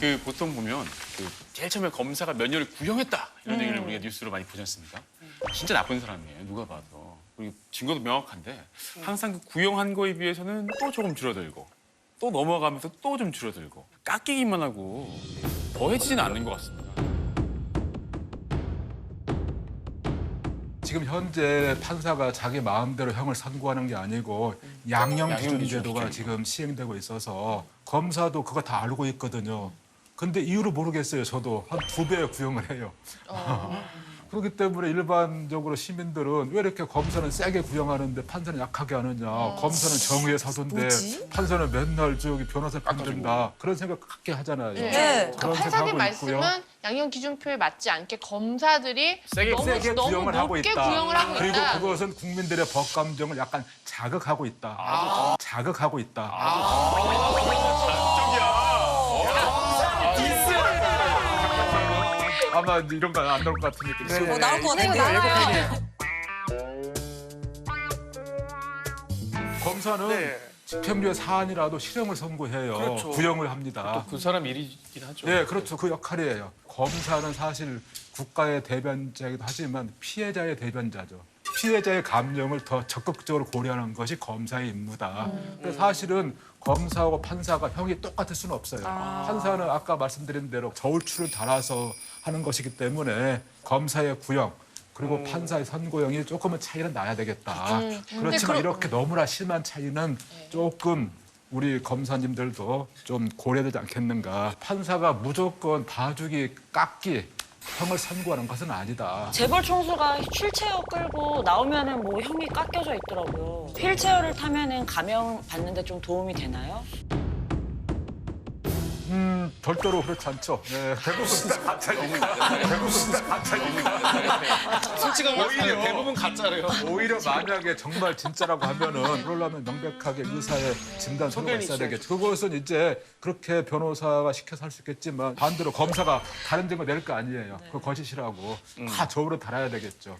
그 보통 보면 그 제일 처음에 검사가 몇 년을 구형했다 이런 음. 얘기를 우리가 뉴스로 많이 보지 않습니까? 진짜 나쁜 사람이에요. 누가 봐도. 그리고 증거도 명확한데 음. 항상 그 구형한 거에 비해서는 또 조금 줄어들고 또 넘어가면서 또 좀 줄어들고 깎이기만 하고 더해지지는 않는 것 같습니다. 지금 현재 판사가 자기 마음대로 형을 선고하는 게 아니고 양형 기준 기준 제도가 기준이죠. 지금 시행되고 있어서 검사도 그거 다 알고 있거든요. 근데 이유를 모르겠어요. 저도 한 두 배 구형을 해요. 그렇기 때문에 일반적으로 시민들은 왜 이렇게 검사는 세게 구형하는데 판사는 약하게 하느냐. 검사는 정의의 사도인데 판사는 맨날 저기 변호사 편든다. 그런 생각 갖게 하잖아요. 네. 그런 그러니까 판사님 생각하고 있고요. 말씀은 양형 기준표에 맞지 않게 검사들이 세게 너무, 세게 너무 구형을 하고 높게 있다. 구형을 하고 그리고 있다. 그것은 국민들의 법 감정을 약간 자극하고 있다. 자극하고 있다. 아마 이런 거 안 나올 것 같은 느낌이 어, 나올 것 같은데요. 검사는 집행유예 사안이라도 실형을 선고해요. 구형을 합니다. 그 사람 일이긴 하죠. 네, 그렇죠. 그 역할이에요. 검사는 사실 국가의 대변자이기도 하지만 피해자의 대변자죠. 피해자의 감정을 더 적극적으로 고려하는 것이 검사의 임무다. 그래서 사실은 검사하고 판사가 형이 똑같을 수는 없어요. 판사는 아까 말씀드린 대로 저울추를 달아서 하는 것이기 때문에 검사의 구형 그리고 판사의 선고형이 조금은 차이는 나야 되겠다. 그렇지만 이렇게 너무나 심한 차이는 조금 우리 검사님들도 좀 고려되지 않겠는가. 판사가 무조건 봐주기, 깎기, 형을 선고하는 것은 아니다. 재벌 총수가 휠체어 끌고 나오면은 뭐 형이 깎여져 있더라고요. 휠체어를 타면은 감형 받는데 좀 도움이 되나요? 음, 절대로 그렇지 않죠. 네, 대부분 다 가짜입니다. 대부분 다 가짜입니다. 솔직한 말씀 대부분 가짜래요. 오히려 만약에 정말 진짜라고 하면은 그러려면 명백하게 의사의 진단 서류가 있어야 되겠죠. 그것은 이제 그렇게 변호사가 시켜서 할 수 있겠지만 반대로 검사가 다른 증거 낼거 아니에요. 그 거짓이라고 다 저으로 달아야 되겠죠.